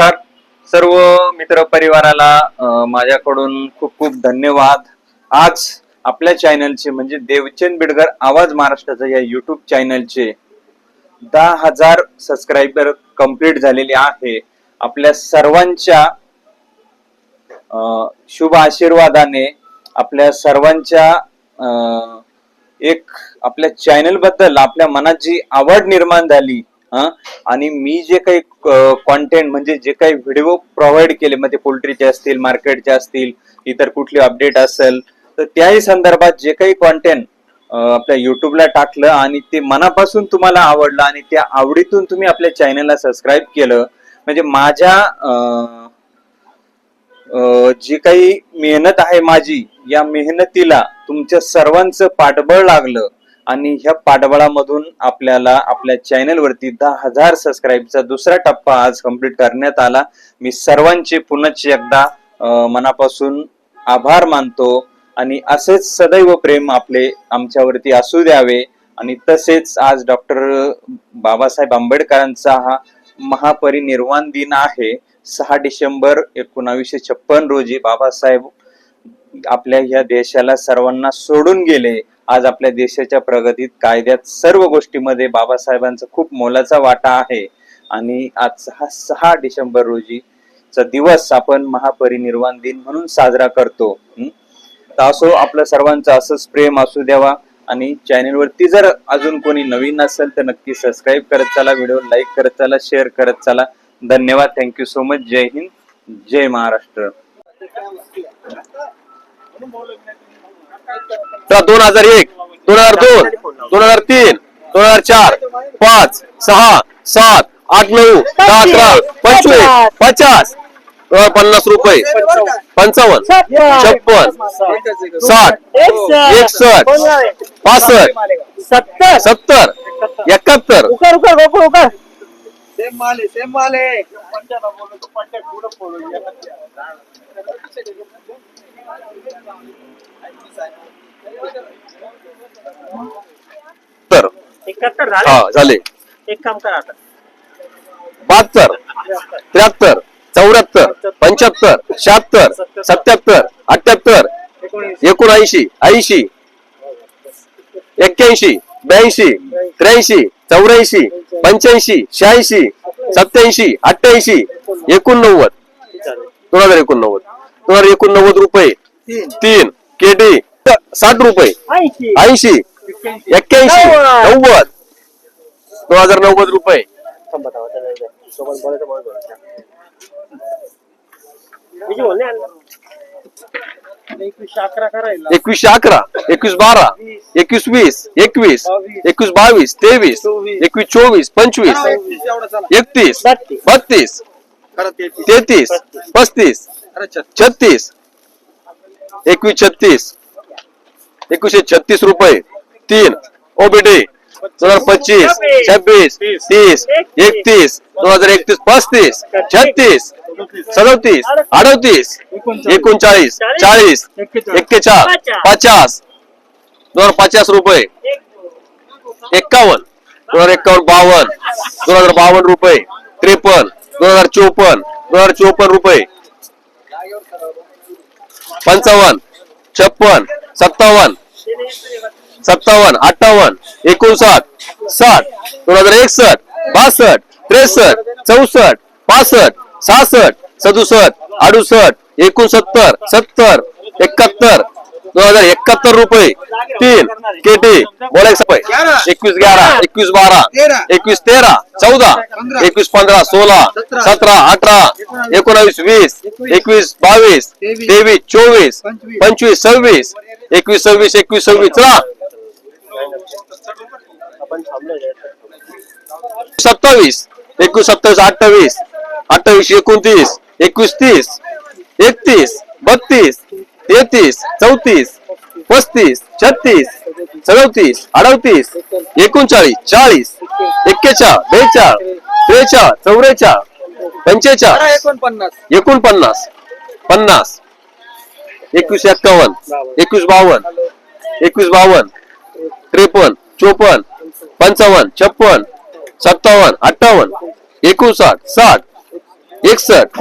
नमस्कार. सर्व मित्र परिवाराला माझ्याकडून खूप खूप धन्यवाद. आज आपल्या चॅनलचे म्हणजे देवचंद बिडगर आवाज महाराष्ट्राचा या युट्यूब चॅनलचे दहा हजार सबस्क्रायबर कंप्लीट झालेले आहे. आपल्या सर्वांच्या अं, शुभ आशीर्वादाने आपल्या सर्वांच्या अं, एक आपल्या चॅनलबद्दल आपल्या मनात जी आवड निर्माण झाली आणि मी जे काही कॉन्टेंट म्हणजे जे काही व्हिडिओ प्रोव्हाइड केले म्हणजे पोल्ट्रीचे असतील मार्केटचे असतील इतर कुठली अपडेट असेल तर त्याही संदर्भात जे काही कॉन्टेंट आपल्या युट्यूबला टाकलं आणि ते मनापासून तुम्हाला आवडलं आणि त्या आवडीतून तुम्ही आपल्या चॅनलला सबस्क्राईब केलं म्हणजे माझ्या जी काही मेहनत आहे माझी या मेहनतीला तुमच्या सर्वांचं पाठबळ लागलं आणि ह्या पाठबळामधून आपल्याला आपल्या चॅनलवरती दहा हजार सबस्क्राईबचा दुसरा टप्पा आज कंप्लीट करण्यात आला. मी सर्वांचे पुनश्च एकदा मनापासून आभार मानतो आणि असेच सदैव प्रेम आपले आमच्यावरती असू द्यावे. आणि तसेच आज डॉक्टर बाबासाहेब आंबेडकरांचा हा महापरिनिर्वाण दिन आहे. सहा डिसेंबर एकोणावीसशे छप्पन रोजी बाबासाहेब आपल्या ह्या देशाला सर्वांना सोडून गेले. आज आपल्या देशाच्या प्रगतीत कायद्यात सर्व गोष्टीमध्ये बाबासाहेबांचा खूप मोलाचा वाटा आहे. आणि आज हा सहा डिसेंबर रोजी चा दिवस आपण महापरिनिर्वाण दिन म्हणून साजरा करतो. असो आपलं सर्वांचं असंच प्रेम असू द्यावा. आणि चॅनेलवरती जर अजून कोणी नवीन असेल तर नक्की सबस्क्राईब करत चला व्हिडिओ लाईक करत चला शेअर करत चला. धन्यवाद थँक्यू सो मच. जय हिंद जय महाराष्ट्र. दोन हजार एक दोन हजार दोन दोन हजार तीन दोन हजार चार पाच सहा सात आठ नऊ दहा अकरा पंचवीस पचास दोन हजार पन्नास रुपये पंचावन्न छप्पन साठ एकसष्ट पासष्ट सत्तर. सत्तर एकाहत्तर. उकर उकर गोकुळ उकर. सेम माल आहे सेम माल. आहे तर. एकाहत्तर झाले? हा झाले. एक काम करा आता. बहात्तर त्र्याहत्तर चौऱ्याहत्तर पंच्याहत्तर शहात्तर सत्याहत्तर अठ्याहत्तर एकोणऐंशी ऐंशी एक्क्याऐंशी ब्याऐंशी त्र्याऐंशी चौऱ्याऐंशी पंच्याऐंशी शहाऐंशी सत्याऐंशी अठ्ठ्याऐंशी एकोणनव्वद. दोन हजार एकोणनव्वद. हजार एकोणनव्वद रुपये. तीन. केटी साठ रुपये. ऐंशी. ऐंशी. एक्क्याऐंशी. नव्वद. दोन हजार नव्वद रुपये? एकवीसशे अकरा एकवीस बारा एकवीस वीस एकवीस एकवीस बावीस तेवीस एकवीस चोवीस पंचवीस एकतीस बत्तीस. तेहतीस. पस्तीस छत्तीस. एकवीस छत्तीस. एकवीसशे छत्तीस रुपये. तीन. ओबीडी दोन हजार पच्चीस. छब्बीस. तीस. एकतीस. दोन हजार एकतीस. पस्तीस. छत्तीस. सदोतीस. अडतीस. एकोणचाळीस. चाळीस. एक्केचाळीस. पचास. दोन हजार पचास रुपये. एक्कावन्न दोन हजार एक्कावन्न बावन्न. दोन हजार बावन्न रुपये. त्रेपन्न. दोन हजार चोपन्न. दोन हजार चोपन्न रुपये. पंचावन्न छप्पन सत्तावन्न सत्तावन्न अठ्ठावन्न एकोणसाठ साठ दोन हजार एकसष्ट बासष्ट त्रेसष्ट चौसष्ट पासष्ट सहासष्ट सदुसष्ट अडुसष्ट एकोणसत्तर सत्तर एकाहत्तर दोन हजार एकाहत्तर रुपये तीन केटी बोलायचं रुपये एकवीस ग्यारा एकवीस बारा. एकवीस तेरा चौदा. एकवीस पंधरा सोळा सतरा. अठरा एकोणावीस वीस एकवीस बावीस तेवीस. चोवीस पंचवीस. सव्वीस एकवीस सव्वीस एकवीस सव्वीस चला सत्तावीस एकवीस सत्तावीस अठ्ठावीस अठ्ठावीस एकोणतीस एकवीस तीस एकतीस बत्तीस तेहतीस चौतीस पस्तीस छत्तीस सदोतीस अडतीस एकोणचाळीस चाळीस एक्केचाळ बेचाळ त्रेचाळ चौवेचाळ खरं पंचेचाळ एकोणपन्नास. एकोणपन्नास पन्नास एकवीस एक्कावन्न एकवीस बावन्न एकवीस बावन्न त्रेपन्न चोपन्न पंचावन्न छप्पन सत्तावन्न अठ्ठावन्न एकोणसाठ साठ एकसष्ट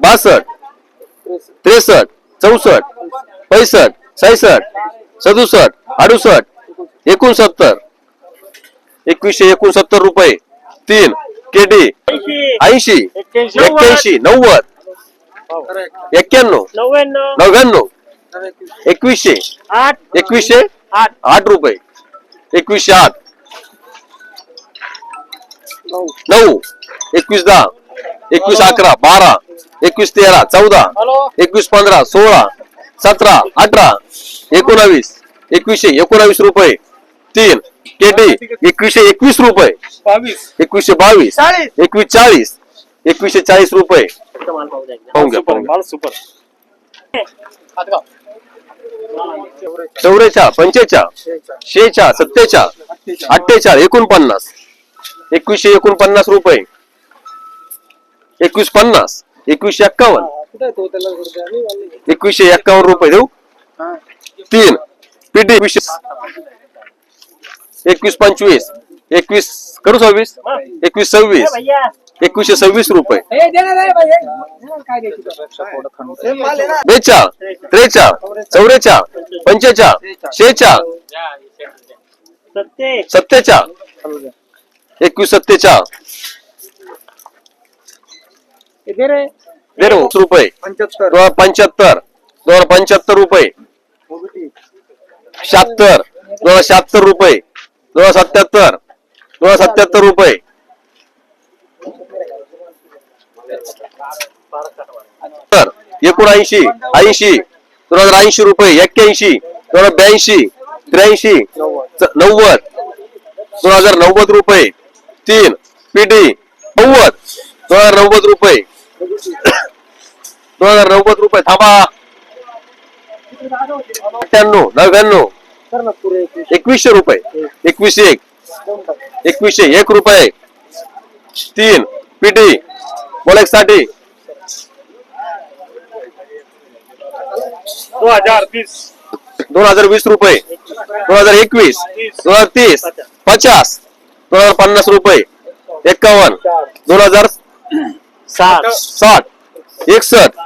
बासष्ट त्रेसष्ट चौसष्ट पैसष्ट सहासष्ट सदुसष्ट अडुसष्ट एकोणसत्तर. एकवीसशे एकोणसत्तर रुपये. तीन केडी. ऐंशी एक्क्याऐंशी नव्वद. एक्क्याण्णव नव्याण्णव. एकवीसशे आठ एकवीसशे आठ रुपये. एकवीसशे आठ. नऊ एकवीस दहा एकवीस अकरा बारा. एकवीस तेरा चौदा. एकवीस पंधरा सोळा सतरा अठरा एकोणावीस. एकवीसशे एकोणावीस रुपये. तीन केटी एकवीसशे एकवीस रुपये. एकवीसशे बावीस. एकवीस चाळीस. एकवीसशे चाळीस रुपये. चौरेचाळ पंचेचाळ शेचाळ सत्तेचाळ अठ्ठेचाळ एकोणपन्नास. एकवीसशे एकोणपन्नास रुपये. एकवीस पन्नास. एकवीसशे एक्कावन्न. कुठे तो त्याला एकवीसशे एक्कावन्न रुपये देऊ. तीन. पिटी एकवीसशे. एकवीस पंचवीस. एकवीस करू सव्वीस? एकवीस सव्वीस. एकवीसशे सव्वीस रुपये. बेचाळ त्रेचाळ चौरेचाळ पंचेचाळ शेचाळ सत्ते. सत्तेचाळ एकवीस सत्तेचाळ रे. रुपये. पंच्याहत्तर. दोन हजार पंच्याहत्तर. दोन हजार पंच्याहत्तर रुपये. शहात्तर. दोन हजार शहात्तर रुपये. दोन हजार सत्याहत्तर. दोन हजार सत्याहत्तर रुपये. तर एकोणऐंशी. ऐंशी. दोन हजार ऐंशी रुपये. एक्क्याऐंशी. दोन हजार ब्याऐंशी. त्र्याऐंशी. नव्वद. दोन हजार नव्वद रुपये. तीन. पिढी नव्वद. दोन हजार नव्वद रुपये. दोन हजार नव्वद रुपये थांबा. अठ्ठ्याण्णव नव्याण्णव. एकवीसशे रुपये. एकवीस एक एकवीसशे एक रुपये. तीन पिटी बोलेकसाठी दो हजार तीस. दोन हजार वीस रुपये. दोन हजार एकवीस दोन हजार तीस पचास दोन हजार पन्नास रुपये. एक्कावन्न दोन हजार साठ साठ एकसष्ट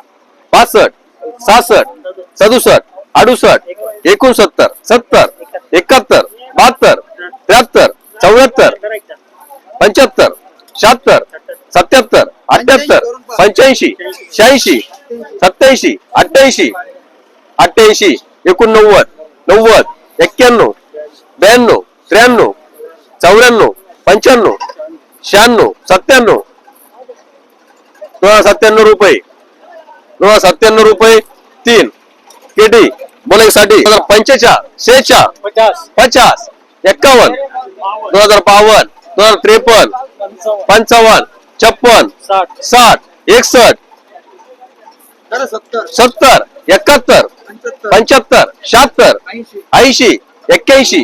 पासष्ट सहासष्ट सदुसष्ट अडुसष्ट एकोणसत्तर सत्तर एकाहत्तर बहात्तर त्र्याहत्तर चौऱ्याहत्तर पंच्याहत्तर शहात्तर सत्याहत्तर अठ्याहत्तर पंच्याऐंशी शहाऐंशी सत्याऐंशी अठ्ठ्याऐंशी अठ्ठ्याऐंशी एकोणनव्वद नव्वद एक्क्याण्णव ब्याण्णव त्र्याण्णव चौऱ्याण्णव पंच्याण्णव शहाण्णव सत्त्याण्णव सत्त्याण्णव रुपये. हजार सत्त्याण्णव रुपये तीन. केटी बोलायसाठी दोन हजार पंचेचाळ शेचाळ पचास. पचास एक्कावन्न दोन हजार बावन्न दोन हजार त्रेपन्न पंचावन्न छप्पन साठ. साठ एकसष्ट जरा सत्तर. सत्तर एकाहत्तर पंच्याहत्तर. शहात्तर ऐंशी. ऐंशी एक्क्याऐंशी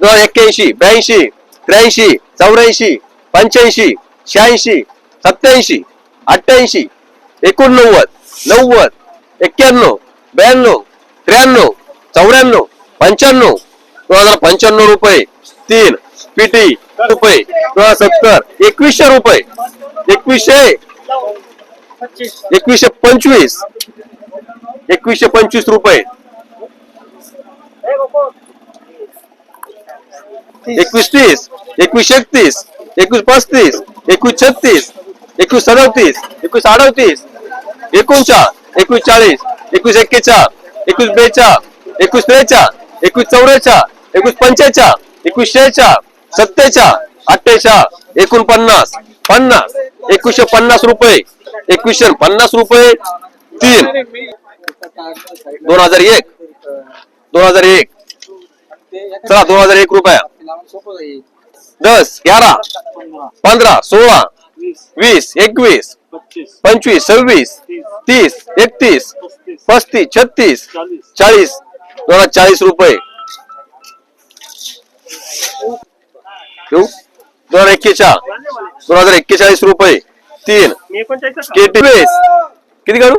दोन हजार एक्क्याऐंशी ब्याऐंशी त्र्याऐंशी चौऱ्याऐंशी पंच्याऐंशी शहाऐंशी सत्याऐंशी अठ्ठ्याऐंशी एकोणनव्वद नव्वद एक्क्याण्णव ब्याण्णव त्र्याण्णव चौऱ्याण्णव पंच्याण्णव दोन हजार पंच्याण्णव रुपये तीन पीटी रुपये दोन हजार सत्तर एकवीसशे रुपये एकवीसशे एकवीसशे पंचवीस एकवीसशे पंचवीस रुपये. एकवीस तीस एकवीस एकतीस एकवीस पस्तीस एकवीस छत्तीस एकवीस सदतीस एकवीस अडतीस एकोणचाळ एकवीस चाळीस एकवीस एक्केचाळ एकवीस बेचाळ एकवीस त्रेचाळ एकवीस चौऱ्याचा एकवीस पंचेचाळ एकवीस शेचाळ सत्तेचाळ अठ्ठेचाळ एकोणपन्नास पन्नास एकवीसशे पन्नास रुपये एकवीसशे पन्नास रुपये तीन. दोन हजार एक. दोन हजार एक. चला दोन हजार एक रुपया. दस ग्यारा पंधरा सोळा वीस एकवीस पंचवीस सव्वीस तीस एकतीस पस्तीस छत्तीस चाळीस दोन हजार चाळीस रुपये. दोन हजार एक्केचाळ दोन हजार एक्केचाळीस रुपये. तीन. मी केटीवीस किती करू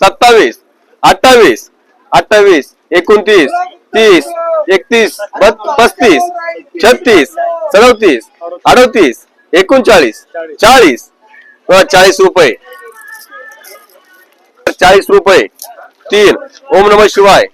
सत्तावीस अठ्ठावीस अठ्ठावीस एकोणतीस तीस एकतीस पस्तीस छत्तीस सदतीस अडतीस एकोणचाळीस चाळीस. दोन हजार चाळीस रुपये. चाळीस रुपये. तीन. ओम नम शिवाय.